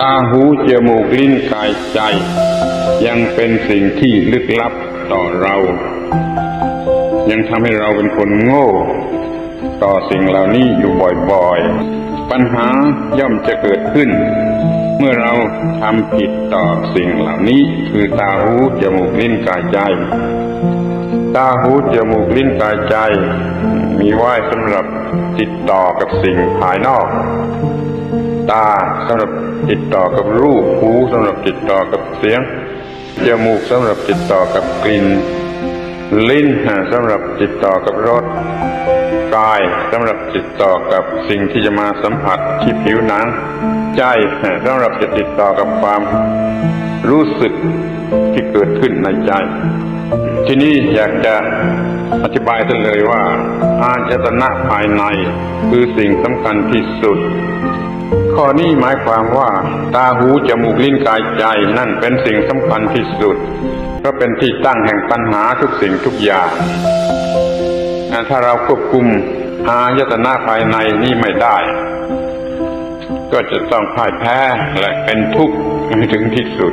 ตาหูจมูกลิ้นกายใจ ยังเป็นสิ่งที่ลึกลับต่อเรา ยังทำให้เราเป็นคนโง่ ต่อสิ่งเหล่านี้อยู่บ่อยๆ ปัญหาย่อมจะเกิดขึ้น เมื่อเราทำผิดต่อสิ่งเหล่านี้คือตาหูจมูกลิ้นกายใจ ตาหูจมูกลิ้นกายใจ มีไว้สำหรับติดต่อกับสิ่งภายนอก ตาสำหรับติดต่อกับรูปหูสำหรับติดต่อกับเสียงจมูกสำหรับติดต่อกับกลิ่น ลิ้นสำหรับติดต่อกับรสกายสำหรับติดต่อกับสิ่งที่จะมาสัมผัสที่ผิวหนัง ใจสำหรับจะติดต่อกับความรู้สึกที่เกิดขึ้นในใจ ที่นี้อยากจะอธิบายท่านเลยว่าอาจตนะภายในคือสิ่งสำคัญที่สุด ข้อนี้หมายความว่า ตาหูจมูกลิ้นกายใจนั่นเป็นสิ่งสำคัญที่สุดเพราะเป็นที่ตั้งแห่งปัญหาทุกสิ่งทุกอย่างถ้าเราควบคุมอายตนะภายในนี้ไม่ได้ ก็จะต้องพ่ายแพ้และเป็นทุกข์ถึงที่สุด